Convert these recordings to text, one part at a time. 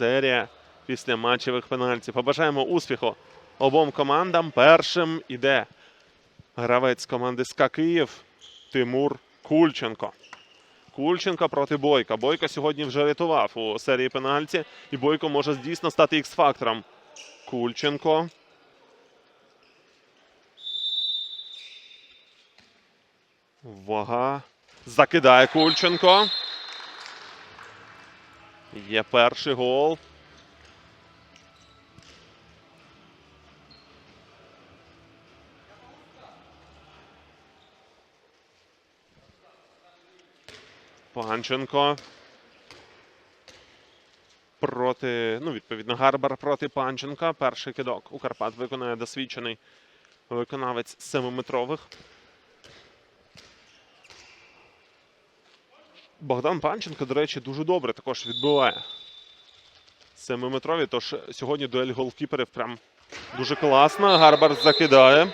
серія після матчевих пенальтів. Побажаємо успіху обом командам. Першим іде гравець команди СКА Київ Тимур Кульченко. Кульченко проти Бойка. Бойко сьогодні вже рятував у серії пенальті, і Бойко може дійсно стати ікс-фактором. Кульченко. Увага. Закидає Кульченко. Є перший гол. Панченко. Проти, ну, відповідно, Гарбар проти Панченка. Перший кидок у Карпат виконує досвідчений виконавець семиметрових. Богдан Панченко, до речі, дуже добре також відбиває. Семиметрові, тож сьогодні дуель голкіперів прям дуже класна. Гарбар закидає.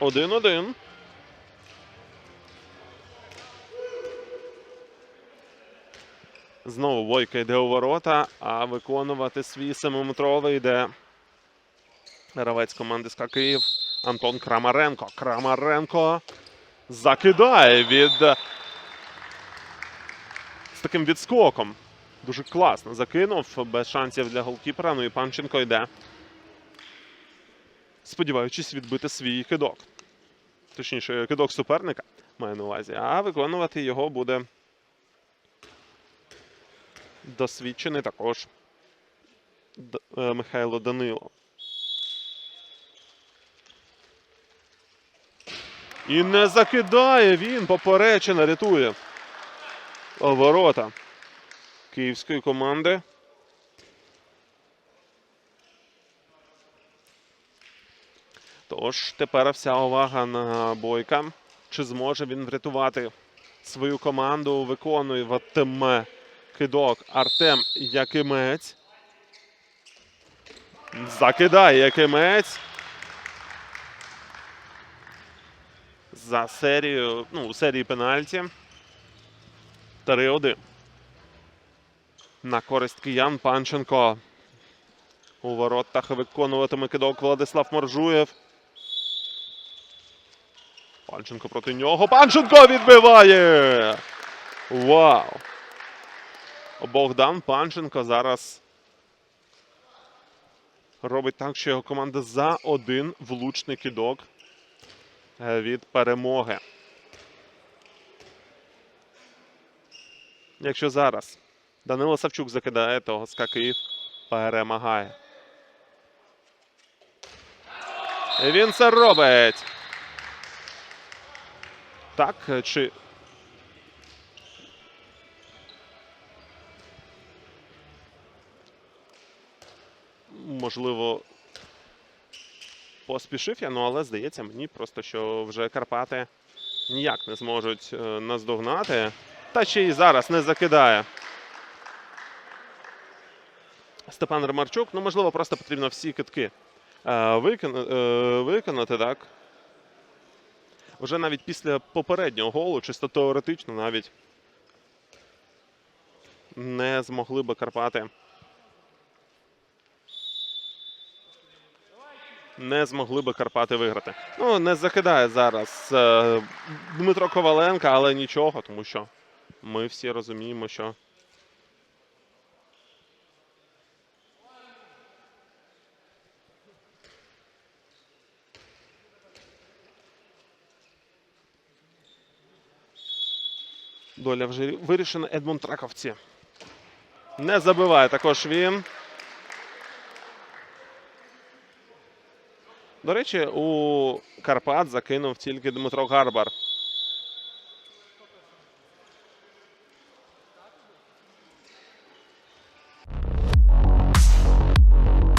Один-один. Знову Войка йде у ворота, а виконувати свій семиметровий йде гравець команди СКА Київ Антон Крамаренко. Крамаренко закидає від з таким відскоком. Дуже класно закинув без шансів для голкіпера. Ну і Панченко йде. Сподіваючись відбити свій кидок. Точніше, кидок суперника маю на увазі. А виконувати його буде досвідчений також е, Михайло Данило. І не закидає він. Поперечина рятує ворота київської команди. Тож тепер вся увага на Бойка. Чи зможе він врятувати свою команду? Виконуватиме кидок Артем Якимець. Закидає Якимець. За серію, ну, серії пенальті. 3-1. На користь киян Панченко. У воротах виконуватиме кидок Владислав Моржуєв. Панченко проти нього. Панченко відбиває! Вау! Богдан Панченко зараз робить так, що його команда за один влучний кидок від перемоги. Якщо зараз Данило Савчук закидає, то СКА Київ перемагає. І він це робить. Так, е, чи можливо, поспішив я, ну але здається мені просто, що вже Карпати ніяк не зможуть е, наздогнати. Та ще й зараз не закидає. Степан Ремарчук. Ну, можливо, просто потрібно всі китки е, е, виконати, так? Вже навіть після попереднього голу, чисто теоретично, навіть не змогли би Карпати. Не змогли би Карпати виграти. Ну, не закидає зараз е, Дмитро Коваленко, але нічого, тому що ми всі розуміємо, що доля вже вирішена. Едмунд Раковці. Не забиває також він. До речі, у Карпат закинув тільки Дмитро Гарбар.